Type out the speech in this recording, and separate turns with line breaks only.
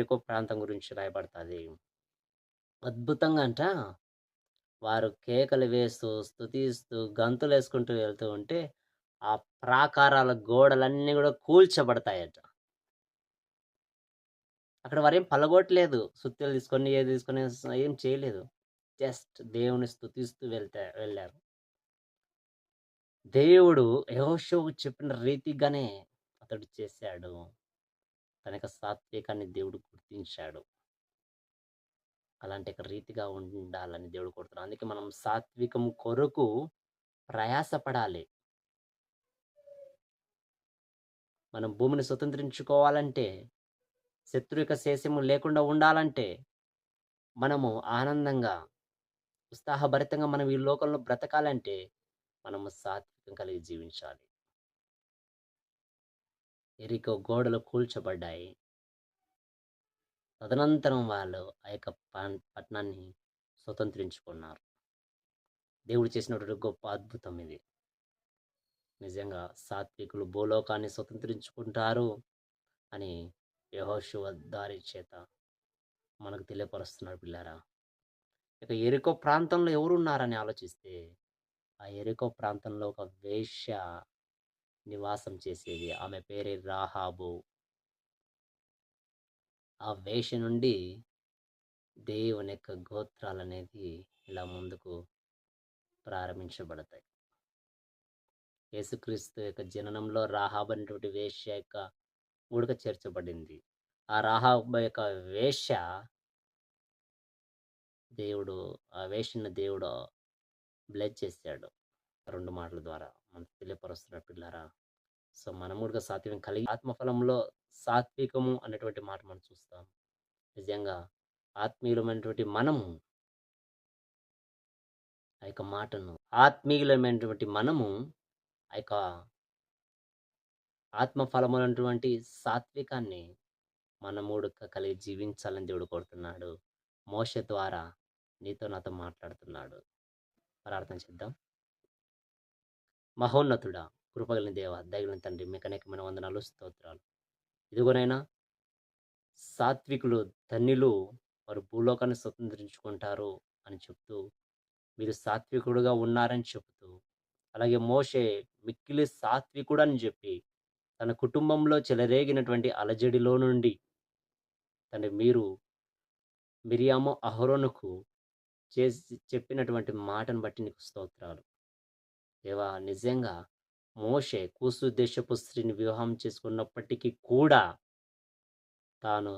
ఎరికో ప్రాంతం గురించి రాయబడుతుంది. అద్భుతంగా అంట. వారు కేకలు వేస్తూ స్తుతిస్తూ గంతులు వేసుకుంటూ వెళ్తూ ఉంటే ఆ ప్రాకారాల గోడలన్నీ కూడా కూల్చబడతాయట. అక్కడ వారేం పలగొట్టలేదు. సుత్తెలు తీసుకొని ఏది తీసుకొని ఏం చేయలేదు. జస్ట్ దేవుని స్థుతిస్తూ వెళ్తా వెళ్ళారు. దేవుడు యహోషోకు చెప్పిన రీతిగానే అతడు చేశాడు. కనుక సాత్వికాన్ని దేవుడు గుర్తించాడు. అలాంటి ఒక రీతిగా ఉండాలని దేవుడు కోరుతున్నాడు. అందుకే మనం సాత్వికం కొరకు ప్రయాసపడాలి. మనం భూమిని స్వతంత్రించుకోవాలంటే శత్రు యొక్క శేషము లేకుండా ఉండాలంటే మనము ఆనందంగా ఉత్సాహభరితంగా మనం ఈ లోకంలో బ్రతకాలంటే మనము సాత్వికం కలిగి జీవించాలి. ఎరికో గోడలు కూల్చబడ్డాయి. తదనంతరం వాళ్ళు ఆ యొక్క పట్టణాన్ని స్వతంత్రించుకున్నారు. దేవుడు చేసినటువంటి గొప్ప అద్భుతం ఇది. నిజంగా సాత్వికులు భూలోకాన్ని స్వతంత్రించుకుంటారు అని యహోశివ దారి చేత మనకు తెలియపరుస్తున్నారు పిల్లారా. ఇక ఎరికో ప్రాంతంలో ఎవరు ఉన్నారని ఆలోచిస్తే ఆ ఎరికో ప్రాంతంలో ఒక వేష్య నివాసం చేసేది. ఆమె పేరే రాహాబు. ఆ వేష నుండి దేవుని యొక్క గోత్రాలు అనేది ఇలా ముందుకు ప్రారంభించబడతాయి. యేసుక్రీస్తు యొక్క జననంలో రాహాబ్ అనేటువంటి వేష యొక్క ఉడక చేర్చబడింది. ఆ రాహాబ్ యొక్క వేష దేవుడు ఆ వేషను దేవుడు బ్లెస్ చేశాడు. రెండు మాటల ద్వారా మనకు తెలియపరుస్తున్న పిల్లరా సో మనం కూడా సాత్వికం కలిగి ఆత్మఫలంలో సాత్వికము అనేటువంటి మాట మనం చూస్తాం. నిజంగా ఆత్మీయులమైనటువంటి మనము ఆ యొక్క మాటను ఆత్మీయులమైనటువంటి మనము ఆ యొక్క ఆత్మఫలమైనటువంటి సాత్వికాన్ని మనము కలిగి జీవించాలని దేవుడు కోరుతున్నాడు. మోష ద్వారా నీతో నాతో మాట్లాడుతున్నాడు. ప్రార్థన చేద్దాం. మహోన్నతుడా కృపగలిన దేవ దగిలిన తండ్రి మీకు అనేకమైన వందనాలు స్తోత్రాలు. ఇదిగోనైనా సాత్వికులు ధన్యులు వారు భూలోకాన్ని స్వతంత్రించుకుంటారు అని చెప్తూ మీరు సాత్వికుడుగా ఉన్నారని చెబుతూ అలాగే మోషే మిక్కిలి సాత్వికుడు అని చెప్పి తన కుటుంబంలో చెలరేగినటువంటి అలజడిలో నుండి తండ్రి మీరు మిరియాము అహరోనుకు చేసి చెప్పినటువంటి మాటను బట్టి నీకు స్తోత్రాలు. దేవా నిజంగా మోషే కూసు దేశపు స్త్రీని వివాహం చేసుకున్నప్పటికీ కూడా తాను